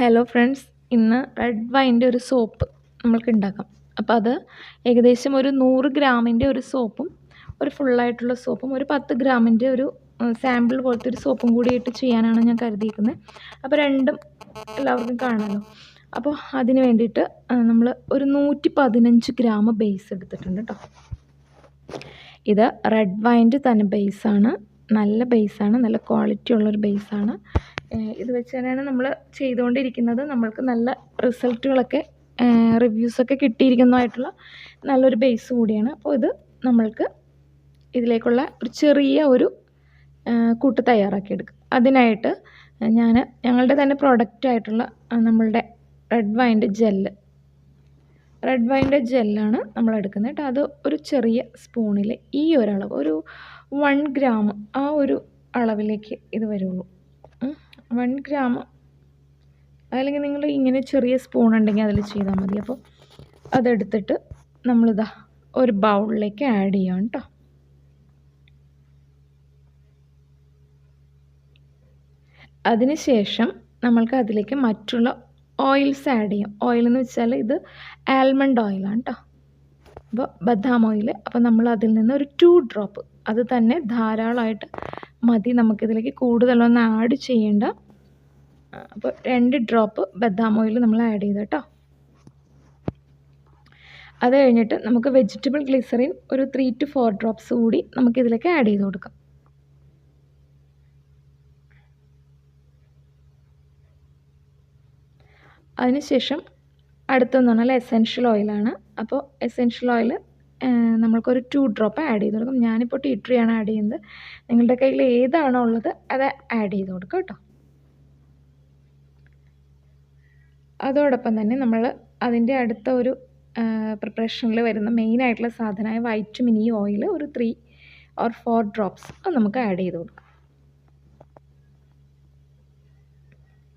Hello friends ഇന്ന് red വൈന്റെ ഒരു സോപ്പ് നമ്മൾക്ക് ഉണ്ടാക്കാം അപ്പോൾ അത് ഏകദേശം ഒരു നൂറ് ഗ്രാമിന്റെ ഒരു സോപ്പും ഒരു ഫുള്ളായിട്ടുള്ള സോപ്പും ഒരു പത്ത് ഗ്രാമിന്റെ ഒരു സാമ്പിൾ പോലത്തെ ഒരു സോപ്പും കൂടി ഇട്ട് ചെയ്യാനാണ് ഞാൻ കരുതിയിരിക്കുന്നത് അപ്പോൾ രണ്ടും എല്ലാവർക്കും കാണാമല്ലോ അപ്പോൾ അതിന് വേണ്ടിയിട്ട് നമ്മൾ ഒരു നൂറ്റി പതിനഞ്ച് ഗ്രാം ബേസ് എടുത്തിട്ടുണ്ട് കേട്ടോ ഇത് റെഡ് വൈന്റെ തന്നെ ബേസാണ് നല്ല ബേസാണ് നല്ല ക്വാളിറ്റി ഉള്ളൊരു ബേസാണ് ഇത് വെച്ച് തന്നെയാണ് നമ്മൾ ചെയ്തുകൊണ്ടിരിക്കുന്നത്. നമ്മൾക്ക് നല്ല റിസൾട്ടുകളൊക്കെ റിവ്യൂസൊക്കെ കിട്ടിയിരിക്കുന്നതായിട്ടുള്ള നല്ലൊരു ബേസ് കൂടിയാണ്. അപ്പോൾ ഇത് നമ്മൾക്ക് ഇതിലേക്കുള്ള ഒരു ചെറിയ ഒരു കൂട്ട് തയ്യാറാക്കിയെടുക്കും അതിനായിട്ട് ഞാൻ ഞങ്ങളുടെ തന്നെ പ്രോഡക്റ്റായിട്ടുള്ള നമ്മളുടെ റെഡ് വൈന്റെ ജെല്ല് റെഡ് വൈന്റെ ജെല്ലാണ് നമ്മൾ എടുക്കുന്നത് കേട്ടോ. അത് ഒരു ചെറിയ സ്പൂണിൽ ഈ ഒരളവ് ഒരു വൺ ഗ്രാം ആ ഒരു അളവിലേക്ക് ഇത് വരുള്ളൂ. One gram. അല്ലെങ്കിൽ നിങ്ങൾ ഇങ്ങനെ ചെറിയ സ്പൂൺ ഉണ്ടെങ്കിൽ അതിൽ ചെയ്താൽ മതി. അപ്പോൾ അതെടുത്തിട്ട് നമ്മളിതാ ഒരു ബൗളിലേക്ക് ആഡ് ചെയ്യാം കേട്ടോ. അതിനുശേഷം നമ്മൾക്ക് അതിലേക്ക് മറ്റുള്ള ഓയിൽസ് ആഡ് ചെയ്യാം. ഓയിൽ എന്ന് വെച്ചാൽ ഇത് ആൽമണ്ട് ഓയിലാണ് കേട്ടോ. അപ്പോൾ ബദാം ഓയിൽ. അപ്പോൾ നമ്മൾ അതിൽ നിന്ന് ഒരു ടു ഡ്രോപ്പ്. അത് തന്നെ ധാരാളമായിട്ട് മതി നമുക്കിതിലേക്ക് കൂടുതലൊന്നും ആഡ് ചെയ്യേണ്ട. അപ്പോൾ രണ്ട് ഡ്രോപ്പ് ബദാം ഓയിൽ നമ്മൾ ആഡ് ചെയ്ത് കേട്ടോ. അത് കഴിഞ്ഞിട്ട് നമുക്ക് വെജിറ്റബിൾ ഗ്ലിസറിൻ ഒരു ത്രീ ടു ഫോർ ഡ്രോപ്സ് കൂടി നമുക്കിതിലേക്ക് ആഡ് ചെയ്ത് കൊടുക്കാം. അതിനുശേഷം അടുത്തെന്ന് പറഞ്ഞാൽ എസെൻഷ്യൽ ഓയിലാണ് അപ്പോൾ എസെൻഷ്യൽ ഓയിൽ നമ്മൾക്കൊരു ടു ഡ്രോപ്പ് ആഡ് ചെയ്ത് കൊടുക്കും. ഞാനിപ്പോൾ ടീ ട്രീയാണ് ആഡ് ചെയ്യുന്നത്. നിങ്ങളുടെ കയ്യിൽ ഏതാണോ ഉള്ളത് അത് ആഡ് ചെയ്ത് കൊടുക്കുക കേട്ടോ. അതോടൊപ്പം തന്നെ നമ്മൾ അതിന്റെ അടുത്ത ഒരു പ്രിപ്പറേഷനിൽ വരുന്ന മെയിനായിട്ടുള്ള സാധനമായ വൈറ്റമിൻ ഇ ഓയിൽ ഒരു ത്രീ ഓർ ഫോർ ഡ്രോപ്സ് അത് നമുക്ക് ആഡ് ചെയ്ത് കൊടുക്കാം.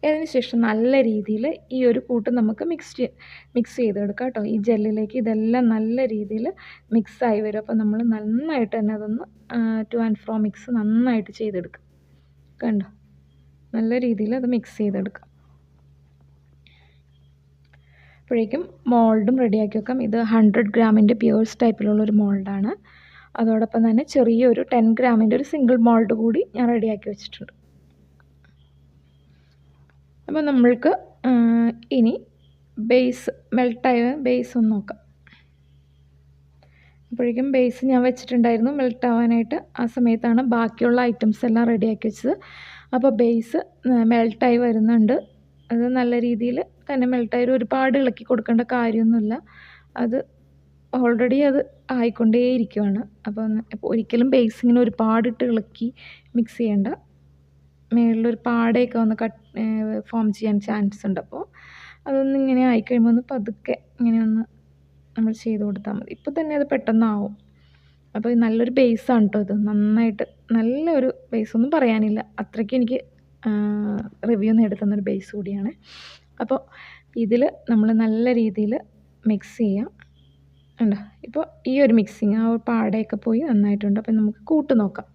അതിന് ശേഷം നല്ല രീതിയിൽ ഈ ഒരു കൂട്ട് നമുക്ക് മിക്സ് മിക്സ് ചെയ്തെടുക്കാം കേട്ടോ. ഈ ജെല്ലിലേക്ക് ഇതെല്ലാം നല്ല രീതിയിൽ മിക്സായി വരും. അപ്പോൾ നമ്മൾ നന്നായിട്ട് തന്നെ അതൊന്ന് ടു ആൻഡ് ഫ്രോ മിക്സ് നന്നായിട്ട് ചെയ്തെടുക്കാം. കണ്ടോ? നല്ല രീതിയിൽ അത് മിക്സ് ചെയ്തെടുക്കാം. അപ്പോഴേക്കും മോൾഡും റെഡിയാക്കി വെക്കാം. ഇത് ഹൺഡ്രഡ് ഗ്രാമിന്റെ പ്യൂർസ് ടൈപ്പിലുള്ള ഒരു മോൾഡാണ് അതോടൊപ്പം തന്നെ ചെറിയൊരു ടെൻ ഗ്രാമിന്റെ ഒരു സിംഗിൾ മോൾഡ് കൂടി ഞാൻ റെഡിയാക്കി വെച്ചിട്ടുണ്ട്. അപ്പോൾ നമ്മൾക്ക് ഇനി ബേസ് മെൽട്ടായ ബേസ് ഒന്ന് നോക്കാം. അപ്പോഴേക്കും ബേസ് ഞാൻ വെച്ചിട്ടുണ്ടായിരുന്നു മെൽട്ട് ആവാനായിട്ട് ആ സമയത്താണ് ബാക്കിയുള്ള ഐറ്റംസ് എല്ലാം റെഡിയാക്കി വെച്ചത്. അപ്പോൾ ബേസ് മെൽട്ടായി വരുന്നുണ്ട്. അത് നല്ല രീതിയിൽ തന്നെ മെൽട്ടായി ഒരുപാട് ഇളക്കി കൊടുക്കേണ്ട കാര്യമൊന്നുമില്ല. അത് ഓൾറെഡി അത് ആയിക്കൊണ്ടേയിരിക്കുവാണ്. അപ്പോൾ ഒരിക്കലും ബേസ് ഇങ്ങനെ ഒരുപാടിട്ട് ഇളക്കി മിക്സ് ചെയ്യേണ്ട. മേളിലൊരു പാടയൊക്കെ വന്ന് കട്ട് ഫോം ചെയ്യാൻ ചാൻസ് ഉണ്ട്. അപ്പോൾ അതൊന്ന് ഇങ്ങനെ ആയിക്കഴിയുമ്പോൾ ഒന്ന് പതുക്കെ ഇങ്ങനെ ഒന്ന് നമ്മൾ ചെയ്ത് കൊടുത്താൽ മതി. ഇപ്പോൾ തന്നെ അത് പെട്ടെന്നാവും. അപ്പോൾ നല്ലൊരു ബേസാണ് കേട്ടോ ഇത്. നന്നായിട്ട് നല്ലൊരു ബേസ് ഒന്നും പറയാനില്ല. അത്രയ്ക്ക് എനിക്ക് റിവ്യൂ നേടിത്തന്നൊരു ബേസ് കൂടിയാണ്. അപ്പോൾ ഇതിൽ നമ്മൾ നല്ല രീതിയിൽ മിക്സ് ചെയ്യാം. ഉണ്ടോ ഇപ്പോൾ ഈ ഒരു മിക്സിങ് ആ പാടയൊക്കെ പോയി നന്നായിട്ടുണ്ട്. അപ്പോൾ നമുക്ക് കൂട്ട് നോക്കാം.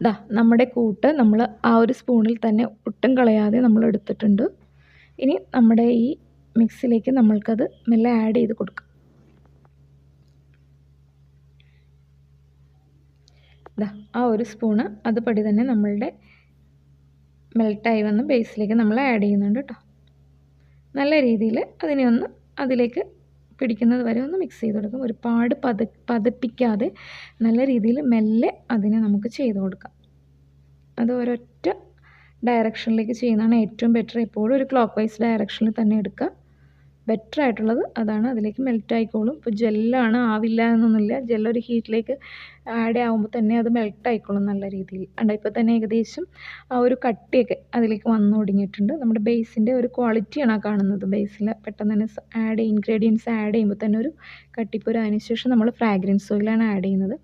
ഇതാ നമ്മുടെ കൂട്ട് നമ്മൾ ആ ഒരു സ്പൂണിൽ തന്നെ ഒട്ടും കളയാതെ നമ്മൾ എടുത്തിട്ടുണ്ട്. ഇനി നമ്മുടെ ഈ മിക്സിലേക്ക് നമ്മൾക്കത് മെല്ലെ ആഡ് ചെയ്ത് കൊടുക്കാം. ഇതാ ആ ഒരു സ്പൂണ് അതുപടി തന്നെ നമ്മളുടെ മെൽട്ടായി വന്ന് ബേസിലേക്ക് നമ്മൾ ആഡ് ചെയ്യുന്നുണ്ട് കേട്ടോ നല്ല രീതിയിൽ അതിനെ ഒന്ന് അതിലേക്ക് പിടിക്കുന്നത് വരെ ഒന്ന് മിക്സ് ചെയ്ത് കൊടുക്കും. ഒരുപാട് പത പതപ്പിക്കാതെ നല്ല രീതിയിൽ മെല്ലെ അതിനെ നമുക്ക് ചെയ്ത് കൊടുക്കാം. അത് ഒരൊറ്റ ഡയറക്ഷനിലേക്ക് ചെയ്യുന്നതാണ് ഏറ്റവും ബെറ്റർ എപ്പോഴും ഒരു ക്ലോക്ക് വൈസ് ഡയറക്ഷനിൽ തന്നെ എടുക്കുക. ബെറ്റർ ആയിട്ടുള്ളത് അതാണ്. അതിലേക്ക് മെൽറ്റ് ആയിക്കോളും. ഇപ്പോൾ ജെല്ലാണ് ആവില്ല എന്നൊന്നുമില്ല. ജെല്ലൊരു ഹീറ്റിലേക്ക് ആഡ് ആവുമ്പോൾ തന്നെ അത് മെൽറ്റ് ആയിക്കോളും നല്ല രീതിയിൽ. അണ്ട ഇപ്പോൾ തന്നെ ഏകദേശം ആ ഒരു കട്ടിയൊക്കെ അതിലേക്ക് വന്നു തുടങ്ങിയിട്ടുണ്ട് നമ്മുടെ ബേസിന്റെ ഒരു ക്വാളിറ്റിയാണ് ആ കാണുന്നത്. ബേസിൽ പെട്ടെന്ന് തന്നെ ആഡ് ഇൻഗ്രീഡിയൻസ് ആഡ് ചെയ്യുമ്പോൾ തന്നെ ഒരു കട്ടിപ്പുര അതിനുശേഷം നമ്മൾ ഫ്രാഗ്രൻസ് ഓയിലാണ് ആഡ് ചെയ്യുന്നത്.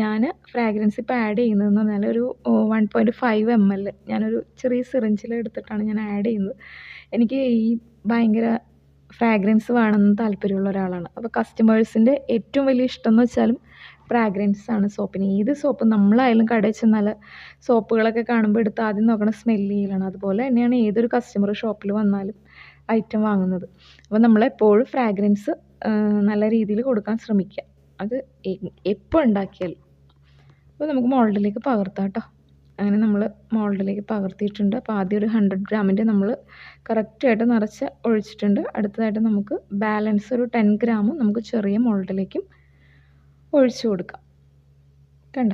ഞാൻ ഫ്രാഗ്രൻസ് ഇപ്പോൾ ആഡ് ചെയ്യുന്നതെന്ന് പറഞ്ഞാൽ ഒരു one point five M L ഞാനൊരു ചെറിയ സിറിഞ്ചിൽ എടുത്തിട്ടാണ് ഞാൻ ആഡ് ചെയ്യുന്നത്. എനിക്ക് ഈ ഭയങ്കര ഫ്രാഗ്രൻസ് വേണമെന്ന് താല്പര്യമുള്ള ഒരാളാണ്. അപ്പോൾ കസ്റ്റമേഴ്സിന്റെ ഏറ്റവും വലിയ ഇഷ്ടം എന്ന് വെച്ചാലും ഫ്രാഗ്രൻസ് ആണ് സോപ്പിന് ഏത് സോപ്പ് നമ്മളായാലും കടയിൽ ചെന്നാൽ സോപ്പുകളൊക്കെ കാണുമ്പോൾ എടുത്ത് ആദ്യം നോക്കണ സ്മെല്ലിയിലാണ് അതുപോലെ തന്നെയാണ് ഏതൊരു കസ്റ്റമർ ഷോപ്പിൽ വന്നാലും ഐറ്റം വാങ്ങുന്നത്. അപ്പോൾ നമ്മളെപ്പോഴും ഫ്രാഗ്രൻസ് നല്ല രീതിയിൽ കൊടുക്കാൻ ശ്രമിക്കുക. അത് എപ്പോൾ ഉണ്ടാക്കിയാലും. അപ്പോൾ നമുക്ക് മോൾഡിലേക്ക് പകർത്താം കേട്ടോ. അങ്ങനെ നമ്മൾ മോൾഡിലേക്ക് പകർത്തിയിട്ടുണ്ട്. അപ്പോൾ ആദ്യം ഒരു ഹൺഡ്രഡ് ഗ്രാമിന്റെ നമ്മൾ കറക്റ്റായിട്ട് നിറച്ച് ഒഴിച്ചിട്ടുണ്ട്. അടുത്തതായിട്ട് നമുക്ക് ബാലൻസ് ഒരു ടെൻ ഗ്രാമും നമുക്ക് ചെറിയ മോൾഡിലേക്കും ഒഴിച്ചു കൊടുക്കാം. കണ്ട?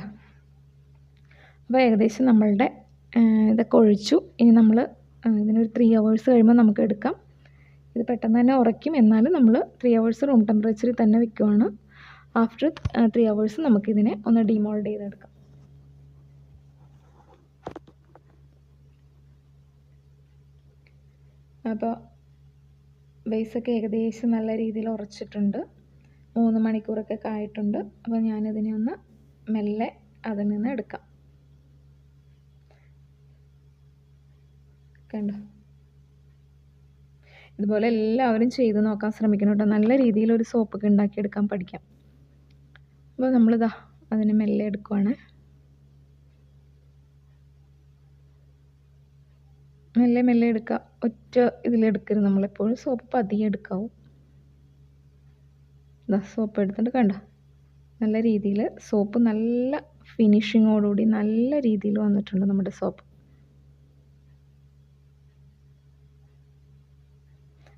അപ്പോൾ ഏകദേശം നമ്മളുടെ ഇതൊക്കെ ഒഴിച്ചു. ഇനി നമ്മൾ ഇതിനൊരു ത്രീ അവേഴ്സ് കഴിയുമ്പോൾ നമുക്ക് എടുക്കാം. ഇത് പെട്ടെന്ന് തന്നെ ഉറയ്ക്കും. എന്നാലും നമ്മൾ ത്രീ അവേഴ്സ് റൂം ടെമ്പറേച്ചറിൽ തന്നെ വെക്കുവാണ്. ആഫ്റ്റർ ത്രീ അവേഴ്സ് നമുക്കിതിനെ ഒന്ന് ഡിമോൾഡ് ചെയ്തെടുക്കാം. അപ്പോൾ ബേസൊക്കെ ഏകദേശം നല്ല രീതിയിൽ ഉറച്ചിട്ടുണ്ട്. മൂന്ന് മണിക്കൂറൊക്കെ ആയിട്ടുണ്ട്. അപ്പോൾ ഞാനിതിനെ ഒന്ന് മെല്ലെ അതിൽ നിന്ന് എടുക്കാം. കണ്ടോ? ഇതുപോലെ എല്ലാവരും ചെയ്ത് നോക്കാൻ ശ്രമിക്കണം കേട്ടോ. നല്ല രീതിയിൽ ഒരു സോപ്പൊക്കെ ഉണ്ടാക്കിയെടുക്കാൻ പഠിക്കാം. അപ്പോൾ നമ്മളിതാ അതിനെ മെല്ലെ എടുക്കുവാണ്. മെല്ലെ മെല്ലെ എടുക്കുക. ഒറ്റ ഇതിലെടുക്കരുത് നമ്മളെപ്പോഴും. സോപ്പ് പതിയെ എടുക്കാവും. ഇതാ സോപ്പ് എടുത്തിട്ട് കണ്ട. നല്ല രീതിയിൽ സോപ്പ് നല്ല ഫിനിഷിങ്ങോടുകൂടി നല്ല രീതിയിൽ വന്നിട്ടുണ്ട് നമ്മുടെ സോപ്പ്.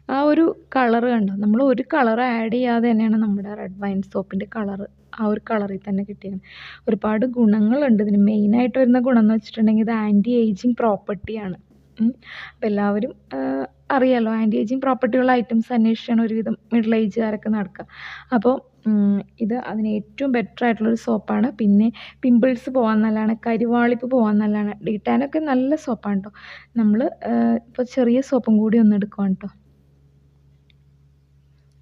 ആ ഒരു കളർ കണ്ടോ? നമ്മൾ ഒരു കളർ ആഡ് ചെയ്യാതെ തന്നെയാണ് നമ്മുടെ റെഡ് വൈൻ സോപ്പിന്റെ കളർ ആ ഒരു കളറിൽ തന്നെ കിട്ടിയത്. ഒരുപാട് ഗുണങ്ങളുണ്ട്. ഇതിന് മെയിനായിട്ട് വരുന്ന ഗുണം എന്ന് വെച്ചിട്ടുണ്ടെങ്കിൽ ഇത് ആന്റി ഏജിങ് പ്രോപ്പർട്ടിയാണ്. അപ്പോൾ എല്ലാവരും അറിയാലോ ആന്റി ഏജിങ് പ്രോപ്പർട്ടിയുള്ള ഐറ്റംസ് അന്വേഷിച്ചാണ് ഒരുവിധം മിഡിൽ ഏജുകാരൊക്കെ നടക്കുക അപ്പോൾ ഇത് അതിന് ഏറ്റവും ബെറ്റർ ആയിട്ടുള്ളൊരു സോപ്പാണ്. പിന്നെ പിമ്പിൾസ് പോകാൻ നല്ലതാണ് കരിവാളിപ്പ് പോകാൻ നല്ലതാണ് ഡീറ്റാനൊക്കെ നല്ല സോപ്പാണ് കേട്ടോ നമ്മൾ ഇപ്പോൾ ചെറിയ സോപ്പും കൂടി ഒന്ന് എടുക്കുവാണ് കേട്ടോ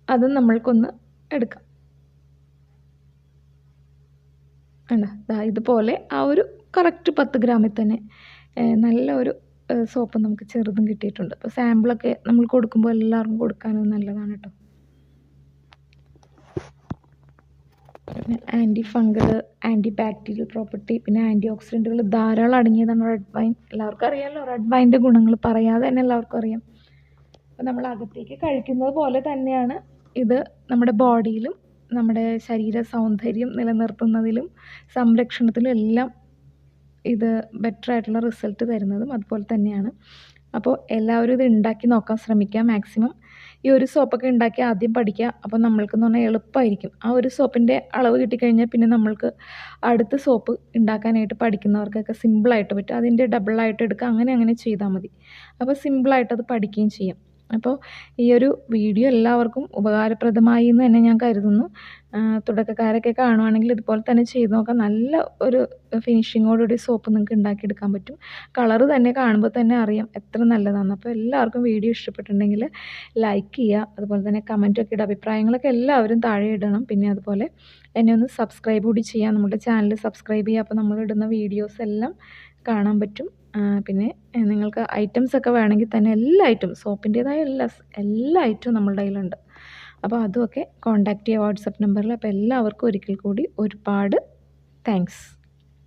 അത് നമ്മൾക്കൊന്ന് എടുക്കാം. ഇതുപോലെ ആ ഒരു കറക്റ്റ് പത്ത് ഗ്രാമിൽ തന്നെ നല്ല ഒരു സോപ്പ് നമുക്ക് ചെറുതും കിട്ടിയിട്ടുണ്ട്. അപ്പോൾ സാമ്പിളൊക്കെ നമ്മൾ കൊടുക്കുമ്പോൾ എല്ലാവർക്കും കൊടുക്കാനും നല്ലതാണ് കേട്ടോ പിന്നെ anti fungal anti bacterial property പിന്നെ ആന്റി ഓക്സിഡന്റുകൾ ധാരാളം അടങ്ങിയതാണ് റെഡ് വൈൻ. എല്ലാവർക്കും അറിയാമല്ലോ റെഡ് വൈന്റെ ഗുണങ്ങൾ പറയാതെ തന്നെ എല്ലാവർക്കും അറിയാം. അപ്പോൾ നമ്മൾ അകത്തേക്ക് കഴിക്കുന്നത് പോലെ തന്നെയാണ് ഇത് നമ്മുടെ ബോഡിയിലും നമ്മുടെ ശരീര സൗന്ദര്യം നിലനിർത്തുന്നതിലും സംരക്ഷണത്തിലും എല്ലാം ഇത് ബെറ്റർ ആയിട്ടുള്ള റിസൾട്ട് തരുന്നതും അതുപോലെ തന്നെയാണ്. അപ്പോൾ എല്ലാവരും ഇത് ഉണ്ടാക്കി നോക്കാൻ ശ്രമിക്കുക മാക്സിമം ഈ ഒരു സോപ്പൊക്കെ ഉണ്ടാക്കി ആദ്യം പഠിക്കുക. അപ്പോൾ നമ്മൾക്കെന്ന് പറഞ്ഞാൽ എളുപ്പമായിരിക്കും ആ ഒരു സോപ്പിന്റെ അളവ് കിട്ടിക്കഴിഞ്ഞാൽ പിന്നെ നമ്മൾക്ക് അടുത്ത സോപ്പ് ഉണ്ടാക്കാനായിട്ട് പഠിക്കുന്നവർക്കൊക്കെ സിമ്പിളായിട്ട് പറ്റും. അതിന്റെ ഡബിളായിട്ട് എടുക്കുക. അങ്ങനെ അങ്ങനെ ചെയ്താൽ മതി. അപ്പോൾ സിമ്പിളായിട്ട് അത് പഠിക്കുകയും ചെയ്യാം. അപ്പോൾ ഈ ഒരു വീഡിയോ എല്ലാവർക്കും ഉപകാരപ്രദമായി എന്ന് തന്നെ ഞാൻ കരുതുന്നു. തുടക്കക്കാരൊക്കെ കാണുവാണെങ്കിൽ ഇതുപോലെ തന്നെ ചെയ്ത് നോക്കാം. നല്ല ഒരു ഫിനിഷിങ്ങോടുകൂടി സോപ്പ് നിങ്ങൾക്ക് ഉണ്ടാക്കിയെടുക്കാൻ പറ്റും. കളറ് തന്നെ കാണുമ്പോൾ തന്നെ അറിയാം എത്ര നല്ലതാണ് അപ്പോൾ എല്ലാവർക്കും വീഡിയോ ഇഷ്ടപ്പെട്ടിട്ടുണ്ടെങ്കിൽ ലൈക്ക് ചെയ്യുക. അതുപോലെ തന്നെ കമന്റൊക്കെ ഇടുക. അഭിപ്രായങ്ങളൊക്കെ എല്ലാവരും താഴെ ഇടണം. പിന്നെ അതുപോലെ എന്നെ ഒന്ന് സബ്സ്ക്രൈബ് കൂടി ചെയ്യാം നമ്മുടെ ചാനൽ സബ്സ്ക്രൈബ് ചെയ്യുക. അപ്പോൾ നമ്മളിടുന്ന വീഡിയോസ് എല്ലാം കാണാൻ പറ്റും. പിന്നെ നിങ്ങൾക്ക് ഐറ്റംസ് ഒക്കെ വേണമെങ്കിൽ തന്നെ എല്ലാ ഐറ്റം സോപ്പിന്റേതായ എല്ലാ എല്ലാ ഐറ്റവും നമ്മളുടെ കയ്യിലുണ്ട്. അപ്പോൾ അതുമൊക്കെ കോൺടാക്റ്റ് ചെയ്യുക വാട്സപ്പ് നമ്പറിൽ. അപ്പോൾ എല്ലാവർക്കും ഒരിക്കൽ കൂടി ഒരുപാട് താങ്ക്സ്